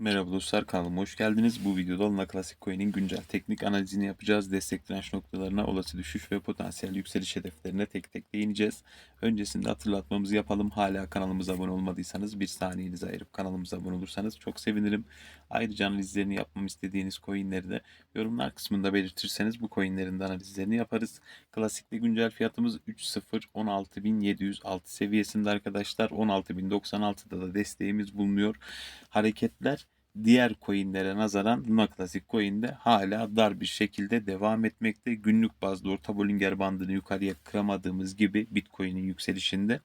Merhaba dostlar kanalıma hoş geldiniz. Bu videoda Luna Classic Coin'in güncel teknik analizini yapacağız. Destek direnç noktalarına, olası düşüş ve potansiyel yükseliş hedeflerine tek tek değineceğiz. Öncesinde hatırlatmamızı yapalım. Hala kanalımıza abone olmadıysanız bir saniyenizi ayırıp kanalımıza abone olursanız çok sevinirim. Ayrıca analizlerini yapmamı istediğiniz coinleri de yorumlar kısmında belirtirseniz bu coinlerin de analizlerini yaparız. Klasikte güncel fiyatımız 3.016.706 seviyesinde arkadaşlar. 16.096'da da desteğimiz bulunuyor. Hareketler diğer coinlere nazaran Luna Classic Coin'de hala dar bir şekilde devam etmekte. Günlük bazda orta Bollinger bandını yukarıya kıramadığımız gibi Bitcoin'in yükselişinde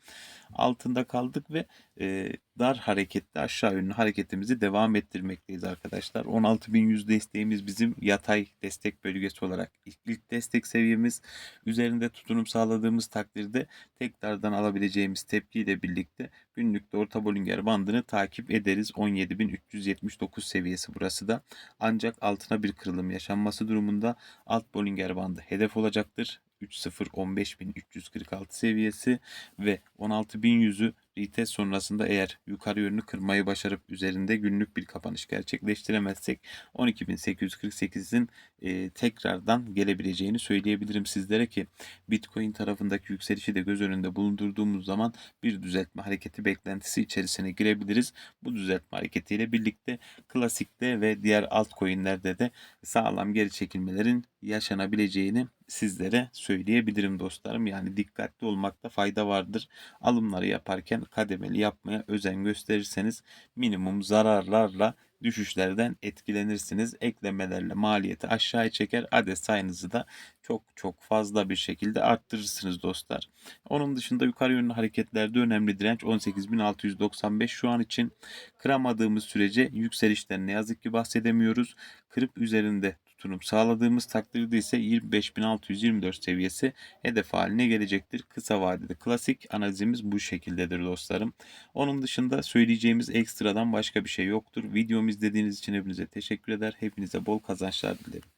altında kaldık ve e, dar hareketli aşağı yönlü hareketimizi devam ettirmekteyiz arkadaşlar. 16.100 desteğimiz bizim yatay destek bölgesi olarak ilk, destek seviyemiz. Üzerinde tutunum sağladığımız takdirde tekrardan alabileceğimiz tepkiyle birlikte günlükte orta Bollinger bandını takip ederiz. 17.379 seviyesi burası da. Ancak altına bir kırılım yaşanması durumunda alt Bollinger bandı hedef olacaktır. 3.0-15.346 seviyesi ve 16.100'ü retest sonrasında eğer yukarı yönlü kırmayı başarıp üzerinde günlük bir kapanış gerçekleştiremezsek 12.848'in e, tekrardan gelebileceğini söyleyebilirim sizlere ki Bitcoin tarafındaki yükselişi de göz önünde bulundurduğumuz zaman bir düzeltme hareketi beklentisi içerisine girebiliriz. Bu düzeltme hareketiyle birlikte klasikte ve diğer altcoin'lerde de sağlam geri çekilmelerin yaşanabileceğini sizlere söyleyebilirim dostlarım. Yani dikkatli olmakta fayda vardır. Alımları yaparken kademeli yapmaya özen gösterirseniz minimum zararlarla düşüşlerden etkilenirsiniz. Eklemelerle maliyeti aşağıya çeker. Adet sayınızı da çok çok fazla bir şekilde arttırırsınız dostlar. Onun dışında yukarı yönlü hareketlerde önemli direnç 18.695 şu an için kıramadığımız sürece yükselişten ne yazık ki bahsedemiyoruz. Kırıp üzerinde tutunum sağladığımız takdirde ise 25.624 seviyesi hedef haline gelecektir. Kısa vadede klasik analizimiz bu şekildedir dostlarım. Onun dışında söyleyeceğimiz ekstradan başka bir şey yoktur. Videomu izlediğiniz için hepinize teşekkür eder. Hepinize bol kazançlar dilerim.